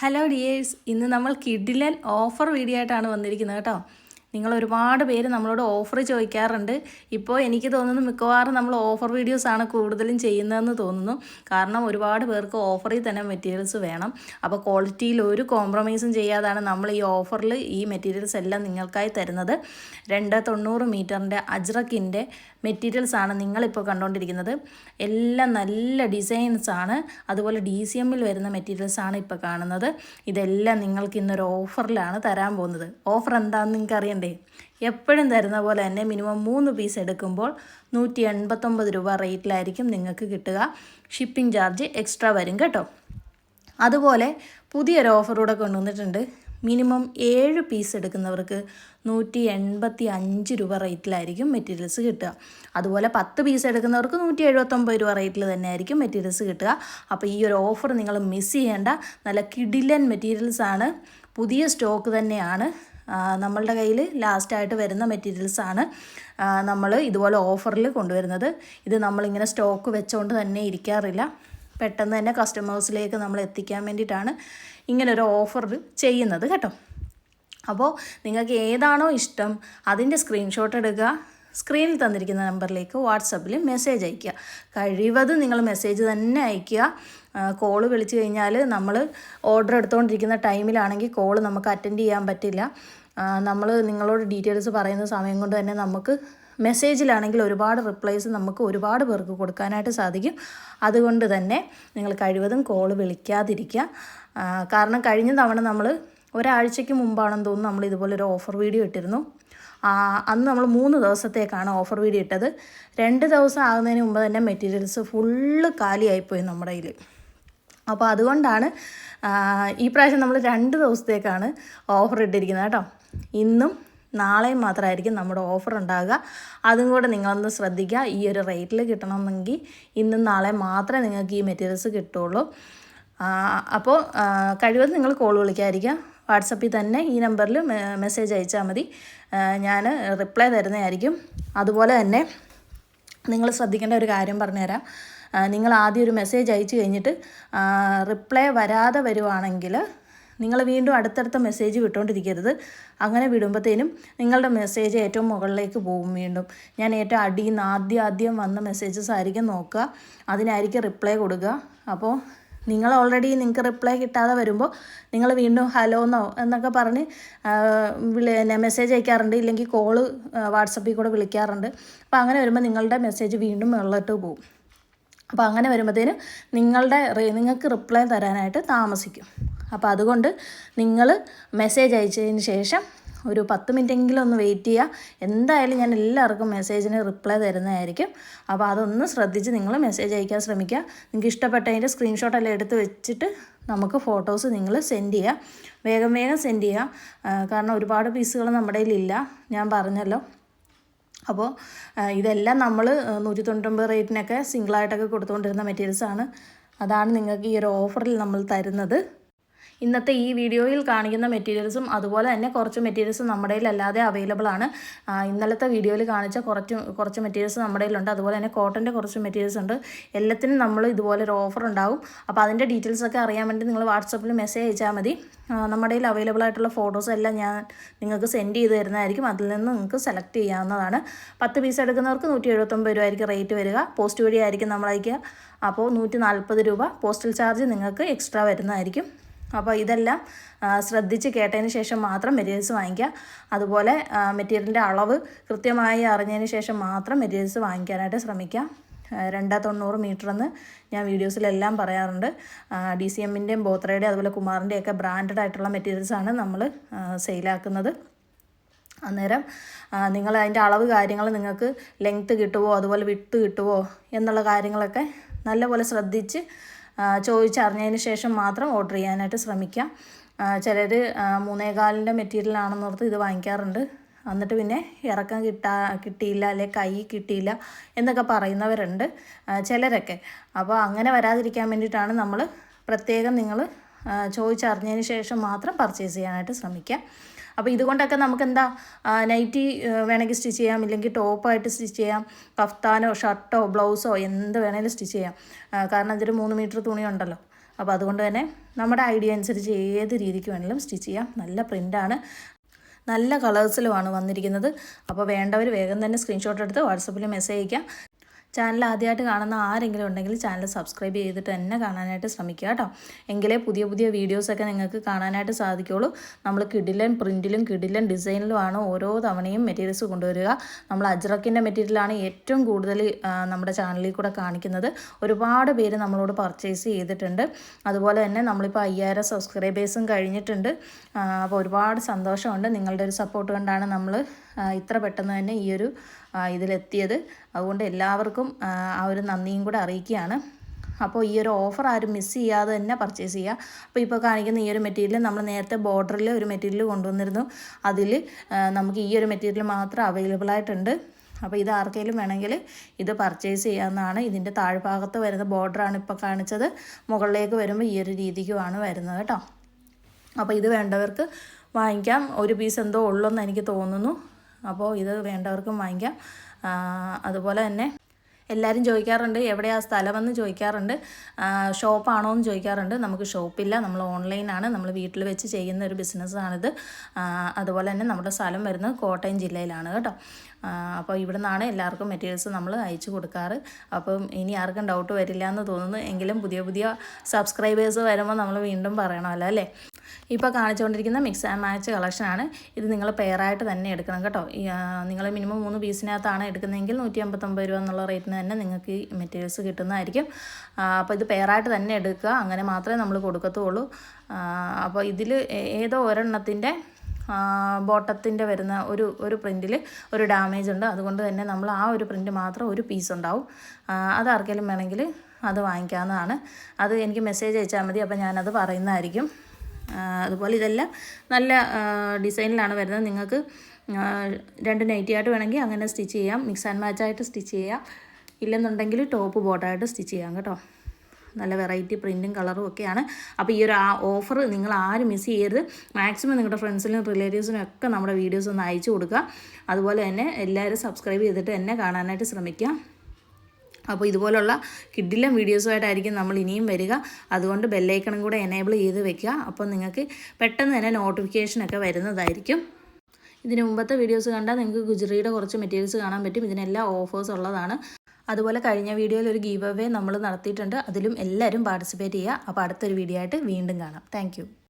Hello dears ഇന്ന് നമ്മൾ കിഡിലൻ ഓഫർ വീഡിയോ ആയിട്ടാണ് വന്നിരിക്കുന്നത് കേട്ടോ. നിങ്ങൾ ഒരുപാട് പേര് നമ്മളോട് ഓഫർ ചോദിക്കാറുണ്ട്. ഇപ്പോൾ എനിക്ക് തോന്നുന്നു മിക്കവാറും നമ്മൾ ഓഫർ വീഡിയോസാണ് കൂടുതലും ചെയ്യുന്നതെന്ന് തോന്നുന്നു. കാരണം ഒരുപാട് പേർക്ക് ഓഫറിൽ തന്നെ മെറ്റീരിയൽസ് വേണം. അപ്പോൾ ക്വാളിറ്റിയിൽ ഒരു കോംപ്രമൈസും ചെയ്യാതാണ് നമ്മൾ ഈ ഓഫറിൽ ഈ മെറ്റീരിയൽസ് എല്ലാം നിങ്ങൾക്കായി തരുന്നത്. രണ്ട് തൊണ്ണൂറ് മീറ്ററിന്റെ അജ്രക്കിന്റെ മെറ്റീരിയൽസ് ആണ് നിങ്ങളിപ്പോൾ കണ്ടുകൊണ്ടിരിക്കുന്നത് എല്ലാം നല്ല ഡിസൈൻസ് ആണ്. അതുപോലെ ഡി സി എമ്മിൽ വരുന്ന മെറ്റീരിയൽസ് ആണ് ഇപ്പോൾ കാണുന്നത്. ഇതെല്ലാം നിങ്ങൾക്ക് ഇന്നൊരു ഓഫറിലാണ് തരാൻ പോകുന്നത്. ഓഫർ എന്താണെന്ന് നിങ്ങൾക്ക് അറിയണ്ടേ എപ്പോഴും തരുന്ന പോലെ തന്നെ മിനിമം മൂന്ന് പീസ് എടുക്കുമ്പോൾ നൂറ്റി എൺപത്തൊമ്പത് രൂപ റേറ്റിലായിരിക്കും നിങ്ങൾക്ക് കിട്ടുക. ഷിപ്പിംഗ് ചാർജ് എക്സ്ട്രാ വരും കേട്ടോ. അതുപോലെ പുതിയൊരു ഓഫറൂടെ കൊണ്ടുവന്നിട്ടുണ്ട്. മിനിമം ഏഴ് പീസ് എടുക്കുന്നവർക്ക് നൂറ്റി എൺപത്തി അഞ്ച് രൂപ റേറ്റിലായിരിക്കും മെറ്റീരിയൽസ് കിട്ടുക. അതുപോലെ പത്ത് പീസ് എടുക്കുന്നവർക്ക് നൂറ്റി എഴുപത്തൊമ്പത് രൂപ റേറ്റിൽ തന്നെ ആയിരിക്കും മെറ്റീരിയൽസ് കിട്ടുക. അപ്പോൾ ഈ ഒരു ഓഫർ നിങ്ങൾ മിസ് ചെയ്യേണ്ട നല്ല കിഡിലൻ മെറ്റീരിയൽസാണ് പുതിയ സ്റ്റോക്ക് തന്നെയാണ്. നമ്മളുടെ കയ്യിൽ ലാസ്റ്റായിട്ട് വരുന്ന മെറ്റീരിയൽസാണ് നമ്മൾ ഇതുപോലെ ഓഫറിൽ കൊണ്ടുവരുന്നത്. ഇത് നമ്മളിങ്ങനെ സ്റ്റോക്ക് വെച്ചുകൊണ്ട് തന്നെ ഇരിക്കാറില്ല. പെട്ടെന്ന് തന്നെ കസ്റ്റമേഴ്സിലേക്ക് നമ്മൾ എത്തിക്കാൻ വേണ്ടിയിട്ടാണ് ഇങ്ങനൊരു ഓഫർ ചെയ്യുന്നത് കേട്ടോ. അപ്പോൾ നിങ്ങൾക്ക് ഏതാണോ ഇഷ്ടം അതിന്റെ സ്ക്രീൻഷോട്ട് എടുക്കുക. സ്ക്രീനിൽ തന്നിരിക്കുന്ന നമ്പറിലേക്ക് വാട്സപ്പിൽ മെസ്സേജ് അയയ്ക്കുക. കഴിവതും നിങ്ങൾ മെസ്സേജ് തന്നെ അയയ്ക്കുക. കോൾ വിളിച്ചു കഴിഞ്ഞാൽ നമ്മൾ ഓർഡർ എടുത്തുകൊണ്ടിരിക്കുന്ന ടൈമിലാണെങ്കിൽ കോൾ നമുക്ക് അറ്റൻഡ് ചെയ്യാൻ പറ്റില്ല. നമ്മൾ നിങ്ങളോട് ഡീറ്റെയിൽസ് പറയുന്ന സമയം കൊണ്ട് തന്നെ നമുക്ക് മെസ്സേജിലാണെങ്കിൽ ഒരുപാട് റിപ്ലൈസ് നമുക്ക് ഒരുപാട് പേർക്ക് കൊടുക്കാനായിട്ട് സാധിക്കും. അതുകൊണ്ട് തന്നെ നിങ്ങൾ കഴിവതും കോൾ വിളിക്കാതിരിക്കുക. കാരണം കഴിഞ്ഞ തവണ നമ്മൾ ഒരാഴ്ചയ്ക്ക് മുമ്പാണെന്ന് തോന്നുന്നു നമ്മൾ ഇതുപോലെ ഒരു ഓഫർ വീഡിയോ ഇട്ടിരുന്നു. അന്ന് നമ്മൾ മൂന്ന് ദിവസത്തേക്കാണ് ഓഫർ വീഡിയോ ഇട്ടത്. രണ്ട് ദിവസം ആകുന്നതിന് മുമ്പ് തന്നെ മെറ്റീരിയൽസ് ഫുള്ള് കാലിയായിപ്പോയി നമ്മുടെ കയ്യിൽ അപ്പോൾ അതുകൊണ്ടാണ് ഈ പ്രാവശ്യം നമ്മൾ രണ്ട് ദിവസത്തേക്കാണ് ഓഫർ ഇട്ടിരിക്കുന്നത് കേട്ടോ. ഇന്നും നാളെയും മാത്രമായിരിക്കും നമ്മുടെ ഓഫർ ഉണ്ടാകുക അതും കൂടെ നിങ്ങളൊന്ന് ശ്രദ്ധിക്കുക. ഈ ഒരു റേറ്റിൽ കിട്ടണമെന്നെങ്കിൽ ഇന്നും നാളെ മാത്രമേ നിങ്ങൾക്ക് ഈ മെറ്റീരിയൽസ് കിട്ടുള്ളൂ അപ്പോൾ കഴിവതും നിങ്ങൾ കോൾ വിളിക്കാതിരിക്കുക. വാട്സപ്പിൽ തന്നെ ഈ നമ്പറിൽ മെസ്സേജ് അയച്ചാൽ മതി. ഞാൻ റിപ്ലൈ തരുന്നതായിരിക്കും. അതുപോലെ തന്നെ നിങ്ങൾ ശ്രദ്ധിക്കേണ്ട ഒരു കാര്യം പറഞ്ഞുതരാം. നിങ്ങൾ ആദ്യം ഒരു മെസ്സേജ് അയച്ചു കഴിഞ്ഞിട്ട് റിപ്ലൈ വരാതെ വരുവാണെങ്കിൽ നിങ്ങൾ വീണ്ടും അടുത്തടുത്ത മെസ്സേജ് വിട്ടുകൊണ്ടിരിക്കരുത് അങ്ങനെ വിടുമ്പോഴത്തേനും നിങ്ങളുടെ മെസ്സേജ് ഏറ്റവും മുകളിലേക്ക് പോകും വീണ്ടും. ഞാൻ ഏറ്റവും അടിയിൽ നിന്ന് ആദ്യം ആദ്യം വന്ന മെസ്സേജസ് ആയിരിക്കും നോക്കുക. അതിനായിരിക്കും റിപ്ലൈ കൊടുക്കുക. അപ്പോൾ നിങ്ങൾ ഓൾറെഡി നിങ്ങൾക്ക് റിപ്ലൈ കിട്ടാതെ വരുമ്പോൾ നിങ്ങൾ വീണ്ടും ഹലോ എന്നോ എന്നൊക്കെ പറഞ്ഞ് വിളി മെസ്സേജ് അയക്കാറുണ്ട്. ഇല്ലെങ്കിൽ കോൾ വാട്സപ്പിൽ കൂടെ വിളിക്കാറുണ്ട്. അപ്പോൾ അങ്ങനെ വരുമ്പോൾ നിങ്ങളുടെ മെസ്സേജ് വീണ്ടും മുകളിലോട്ട് പോകും. അപ്പോൾ അങ്ങനെ വരുമ്പോഴത്തേനും നിങ്ങളുടെ നിങ്ങൾക്ക് റിപ്ലൈ തരാനായിട്ട് താമസിക്കും. അപ്പോൾ അതുകൊണ്ട് നിങ്ങൾ മെസ്സേജ് അയച്ചതിന് ശേഷം ഒരു പത്ത് മിനിറ്റെങ്കിലും ഒന്ന് വെയിറ്റ് ചെയ്യുക. എന്തായാലും ഞാൻ എല്ലാവർക്കും മെസ്സേജിന് റിപ്ലൈ തരുന്നതായിരിക്കും. അപ്പോൾ അതൊന്ന് ശ്രദ്ധിച്ച് നിങ്ങൾ മെസ്സേജ് അയക്കാൻ ശ്രമിക്കുക. നിങ്ങൾക്ക് ഇഷ്ടപ്പെട്ടതിന്റെ സ്ക്രീൻഷോട്ട് എല്ലാം എടുത്ത് വെച്ചിട്ട് നമുക്ക് ഫോട്ടോസ് നിങ്ങൾ സെൻഡ് ചെയ്യുക. വേഗം വേഗം സെൻഡ് ചെയ്യുക. കാരണം ഒരുപാട് പീസുകൾ നമ്മുടെ കയ്യിലില്ല. ഞാൻ പറഞ്ഞല്ലോ. അപ്പോൾ ഇതെല്ലാം നമ്മൾ നൂറ്റി തൊണ്ണൂറ്റൊമ്പത് റേറ്റിനൊക്കെ സിംഗിളായിട്ടൊക്കെ കൊടുത്തുകൊണ്ടിരുന്ന മെറ്റീരിയൽസാണ് അതാണ് നിങ്ങൾക്ക് ഈ ഒരു ഓഫറിൽ നമ്മൾ തരുന്നത്. ഇന്നത്തെ ഈ വീഡിയോയിൽ കാണിക്കുന്ന മെറ്റീരിയൽസും അതുപോലെ തന്നെ കുറച്ച് മെറ്റീരിയൽസും നമ്മുടെ അല്ലാതെ അവൈലബിൾ ആണ്. ഇന്നലത്തെ വീഡിയോയിൽ കാണിച്ച കുറച്ച് കുറച്ച് മെറ്റീരിയൽസ് നമ്മുടെ കയ്യിലുണ്ട്. അതുപോലെ തന്നെ കോട്ടന്റെ കുറച്ച് മെറ്റീരിയൽസ് ഉണ്ട്. എല്ലാത്തിനും നമ്മൾ ഇതുപോലെ ഒരു ഓഫർ ഉണ്ടാവും. അപ്പോൾ അതിന്റെ ഡീറ്റെയിൽസ് ഒക്കെ അറിയാൻ വേണ്ടി നിങ്ങൾ വാട്സപ്പിൽ മെസ്സേജ് അയച്ചാൽ മതി. നമ്മുടെ കയ്യിൽ അവൈലബിൾ ആയിട്ടുള്ള ഫോട്ടോസ് എല്ലാം ഞാൻ നിങ്ങൾക്ക് സെൻഡ് ചെയ്ത് തരുന്നതായിരിക്കും. അതിൽ നിന്ന് നിങ്ങൾക്ക് സെലക്ട് ചെയ്യാവുന്നതാണ്. പത്ത് പീസ് എടുക്കുന്നവർക്ക് നൂറ്റി എഴുപത്തൊമ്പത് രൂപ ആയിരിക്കും റേറ്റ് വരിക. പോസ്റ്റ് വഴി ആയിരിക്കും അയക്കുക. അപ്പോൾ നൂറ്റി നാൽപ്പത് രൂപ പോസ്റ്റൽ ചാർജ് നിങ്ങൾക്ക് എക്സ്ട്രാ വരുന്നതായിരിക്കും. അപ്പോൾ ഇതെല്ലാം ശ്രദ്ധിച്ച് കേട്ടതിന് ശേഷം മാത്രം മെറ്റീരിയൽസ് വാങ്ങിക്കുക. അതുപോലെ മെറ്റീരിയലിന്റെ അളവ് കൃത്യമായി അറിഞ്ഞതിന് ശേഷം മാത്രം മെറ്റീരിയൽസ് വാങ്ങിക്കാനായിട്ട് ശ്രമിക്കുക. രണ്ട തൊണ്ണൂറ് മീറ്റർ എന്ന് ഞാൻ വീഡിയോസിലെല്ലാം പറയാറുണ്ട്. ഡി സി എമ്മിന്റെയും ബോത്രയുടെയും അതുപോലെ കുമാറിന്റെയും ഒക്കെ ബ്രാൻഡഡ് ആയിട്ടുള്ള മെറ്റീരിയൽസാണ് നമ്മൾ സെയിലാക്കുന്നത് അന്നേരം നിങ്ങൾ അതിന്റെ അളവ് കാര്യങ്ങൾ നിങ്ങൾക്ക് ലെങ്ത്ത് കിട്ടുമോ അതുപോലെ വിട്ട് കിട്ടുമോ എന്നുള്ള കാര്യങ്ങളൊക്കെ നല്ലപോലെ ശ്രദ്ധിച്ച് ചോദിച്ചറിഞ്ഞതിന് ശേഷം മാത്രം ഓർഡർ ചെയ്യാനായിട്ട് ശ്രമിക്കാം. ചിലർ മൂന്നേകാലിന്റെ മെറ്റീരിയൽ ആണെന്നോർത്ത് ഇത് വാങ്ങിക്കാറുണ്ട്. എന്നിട്ട് പിന്നെ ഇറക്കം കിട്ടാ കിട്ടിയില്ല അല്ലെ കൈ കിട്ടിയില്ല എന്നൊക്കെ പറയുന്നവരുണ്ട് ചിലരൊക്കെ. അപ്പോൾ അങ്ങനെ വരാതിരിക്കാൻ വേണ്ടിയിട്ടാണ് നമ്മൾ പ്രത്യേകം നിങ്ങൾ ചോദിച്ചറിഞ്ഞതിന് ശേഷം മാത്രം പർച്ചേസ് ചെയ്യാനായിട്ട് ശ്രമിക്കുക. അപ്പോൾ ഇതുകൊണ്ടൊക്കെ നമുക്ക് എന്താ നൈറ്റി വേണമെങ്കിൽ സ്റ്റിച്ച് ചെയ്യാം ഇല്ലെങ്കിൽ ടോപ്പായിട്ട് സ്റ്റിച്ച് ചെയ്യാം കഫ്താനോ ഷർട്ടോ ബ്ലൗസോ എന്ത് വേണമെങ്കിലും സ്റ്റിച്ച് ചെയ്യാം. കാരണം ഇതൊരു മൂന്ന് മീറ്റർ തുണിയുണ്ടല്ലോ അപ്പോൾ അതുകൊണ്ട് തന്നെ നമ്മുടെ ഐഡിയ അനുസരിച്ച് ഏത് രീതിക്ക് വേണമെങ്കിലും സ്റ്റിച്ച് ചെയ്യാം. നല്ല പ്രിന്റാണ് നല്ല കളേഴ്സിലുമാണ് വന്നിരിക്കുന്നത്. അപ്പോൾ വേണ്ടവർ വേഗം തന്നെ സ്ക്രീൻഷോട്ട് എടുത്ത് വാട്സപ്പിൽ മെസ്സേജ് അയയ്ക്കാം. ചാനൽ ആദ്യമായിട്ട് കാണുന്ന ആരെങ്കിലും ഉണ്ടെങ്കിൽ ചാനൽ സബ്സ്ക്രൈബ് ചെയ്തിട്ട് തന്നെ കാണാനായിട്ട് ശ്രമിക്കുക കേട്ടോ. എങ്കിലേ പുതിയ പുതിയ വീഡിയോസൊക്കെ നിങ്ങൾക്ക് കാണാനായിട്ട് സാധിക്കുള്ളൂ നമ്മൾ കിഡിലൻ പ്രിന്റിലും കിഡിലൻ ഡിസൈനിലുമാണ് ഓരോ തവണയും മെറ്റീരിയൽസ് കൊണ്ടുവരിക. നമ്മൾ അജ്രക്കിന്റെ മെറ്റീരിയലാണ് ഏറ്റവും കൂടുതൽ നമ്മുടെ ചാനലിൽ കൂടെ കാണിക്കുന്നത്. ഒരുപാട് പേര് നമ്മളോട് പർച്ചേസ് ചെയ്തിട്ടുണ്ട്. അതുപോലെ തന്നെ നമ്മളിപ്പോൾ അയ്യായിരം സബ്സ്ക്രൈബേഴ്സും കഴിഞ്ഞിട്ടുണ്ട്. അപ്പോൾ ഒരുപാട് സന്തോഷമുണ്ട്. നിങ്ങളുടെ ഒരു സപ്പോർട്ട് കൊണ്ടാണ് നമ്മൾ ഇത്ര പെട്ടെന്ന് തന്നെ ഈ ഒരു ഇതിലെത്തിയത്. അതുകൊണ്ട് എല്ലാവർക്കും ആ, ഒരു നന്ദിയും കൂടെ അറിയിക്കുകയാണ്. അപ്പോൾ ഈ ഒരു ഓഫർ ആരും മിസ് ചെയ്യാതെ തന്നെ പർച്ചേസ് ചെയ്യുക. അപ്പോൾ ഇപ്പോൾ കാണിക്കുന്ന ഈ ഒരു മെറ്റീരിയൽ നമ്മൾ നേരത്തെ ബോർഡറിൽ ഒരു മെറ്റീരിയൽ കൊണ്ടുവന്നിരുന്നു. അതിൽ നമുക്ക് ഈ ഒരു മെറ്റീരിയൽ മാത്രം അവൈലബിൾ ആയിട്ടുണ്ട്. അപ്പോൾ ഇത് ആർക്കെങ്കിലും വേണമെങ്കിൽ ഇത് പർച്ചേസ് ചെയ്യാവുന്നതാണ്. ഇതിന്റെ താഴ്ഭാഗത്ത് വരുന്ന ബോർഡറാണ് ഇപ്പോൾ കാണിച്ചത്. മുകളിലേക്ക് വരുമ്പോൾ ഈ ഒരു രീതിക്കുമാണ് വരുന്നത് കേട്ടോ. അപ്പോൾ ഇത് വേണ്ടവർക്ക് വാങ്ങിക്കാം. ഒരു പീസ് എന്തോ ഉള്ളെന്ന് എനിക്ക് തോന്നുന്നു. അപ്പോൾ ഇത് വേണ്ടവർക്കും വാങ്ങിക്കാം. അതുപോലെ തന്നെ എല്ലാവരും ചോദിക്കാറുണ്ട് എവിടെയാണ് സ്ഥലമെന്ന് ചോദിക്കാറുണ്ട്. ഷോപ്പാണോ എന്ന് ചോദിക്കാറുണ്ട്. നമുക്ക് ഷോപ്പില്ല നമ്മൾ ഓൺലൈനാണ്. നമ്മൾ വീട്ടിൽ വെച്ച് ചെയ്യുന്ന ഒരു ബിസിനസ്സാണിത്. അതുപോലെ തന്നെ നമ്മുടെ സ്ഥലം വരുന്നത് കോട്ടയം ജില്ലയിലാണ് കേട്ടോ. അപ്പോൾ ഇവിടെ നിന്നാണ് എല്ലാവർക്കും മെറ്റീരിയൽസ് നമ്മൾ അയച്ചു കൊടുക്കാറ്. അപ്പം ഇനി ആർക്കും ഡൗട്ട് വരില്ല എന്ന് തോന്നുന്നു. എങ്കിലും പുതിയ പുതിയ സബ്സ്ക്രൈബേഴ്സ് വരുമ്പോൾ നമ്മൾ വീണ്ടും പറയണമല്ലോ അല്ലേ? ഇപ്പോൾ കാണിച്ചുകൊണ്ടിരിക്കുന്ന മിക്സ് ആൻഡ് മാച്ച് കളക്ഷനാണ് ഇത് നിങ്ങൾ പെയറായിട്ട് തന്നെ എടുക്കണം കേട്ടോ. നിങ്ങൾ മിനിമം മൂന്ന് പീസിനകത്താണ് എടുക്കുന്നതെങ്കിൽ നൂറ്റി അമ്പത്തൊമ്പത് രൂപ എന്നുള്ള റേറ്റിന് തന്നെ നിങ്ങൾക്ക് ഈ മെറ്റീരിയൽസ് കിട്ടുന്നതായിരിക്കും. അപ്പോൾ ഇത് പെയറായിട്ട് തന്നെ എടുക്കുക. അങ്ങനെ മാത്രമേ നമ്മൾ കൊടുക്കത്തുള്ളൂ. അപ്പോൾ ഇതിൽ ഏതോ ഒരെണ്ണത്തിന്റെ ബോട്ടത്തിന്റെ വരുന്ന ഒരു ഒരു പ്രിന്റിൽ ഒരു ഡാമേജ് ഉണ്ട്. അതുകൊണ്ട് തന്നെ നമ്മൾ ആ ഒരു പ്രിന്റ് മാത്രം ഒരു പീസ് ഉണ്ടാവും. അത് ആർക്കെങ്കിലും വേണമെങ്കിൽ അത് വാങ്ങിക്കാവുന്നതാണ്. അത് എനിക്ക് മെസ്സേജ് അയച്ചാൽ മതി. അപ്പോൾ ഞാനത് പറയുന്നതായിരിക്കും. അതുപോലെ ഇതെല്ലാം നല്ല ഡിസൈനിലാണ് വരുന്നത്. നിങ്ങൾക്ക് രണ്ട് നൈറ്റിയായിട്ട് വേണമെങ്കിൽ അങ്ങനെ സ്റ്റിച്ച് ചെയ്യാം. മിക്സ് ആൻഡ് മാച്ച് ആയിട്ട് സ്റ്റിച്ച് ചെയ്യാം. ഇല്ലെന്നുണ്ടെങ്കിൽ ടോപ്പ് ബോട്ടായിട്ട് സ്റ്റിച്ച് ചെയ്യാം കേട്ടോ. നല്ല വെറൈറ്റി പ്രിന്റും കളറും ഒക്കെയാണ്. അപ്പോൾ ഈ ഒരു ആ ഓഫർ നിങ്ങൾ ആരും മിസ് ചെയ്യരുത്. മാക്സിമം നിങ്ങളുടെ ഫ്രണ്ട്സിനും റിലേറ്റീവ്സിനും ഒക്കെ നമ്മുടെ വീഡിയോസ് ഒന്ന് അയച്ചു കൊടുക്കുക. അതുപോലെ തന്നെ എല്ലാവരും സബ്സ്ക്രൈബ് ചെയ്തിട്ട് എന്നെ കാണാനായിട്ട് ശ്രമിക്കുക. അപ്പോൾ ഇതുപോലുള്ള കിഡിലും വീഡിയോസുമായിട്ടായിരിക്കും നമ്മൾ ഇനിയും വരിക. അതുകൊണ്ട് ബെല്ലൈക്കണും കൂടെ എനേബിൾ ചെയ്ത് വെക്കുക. അപ്പോൾ നിങ്ങൾക്ക് പെട്ടെന്ന് തന്നെ നോട്ടിഫിക്കേഷനൊക്കെ വരുന്നതായിരിക്കും. ഇതിന് മുമ്പത്തെ വീഡിയോസ് കണ്ടാൽ നിങ്ങൾക്ക് ഗുജറിയുടെ കുറച്ച് മെറ്റീരിയൽസ് കാണാൻ പറ്റും. ഇതിനെല്ലാം ഓഫേഴ്സ് ഉള്ളതാണ്. അതുപോലെ കഴിഞ്ഞ വീഡിയോയിൽ ഒരു ഗീവ് അവേ നമ്മൾ നടത്തിയിട്ടുണ്ട്. അതിലും എല്ലാവരും പാർട്ടിസിപ്പേറ്റ് ചെയ്യുക. അപ്പോൾ അടുത്തൊരു വീഡിയോ ആയിട്ട് വീണ്ടും കാണാം. താങ്ക്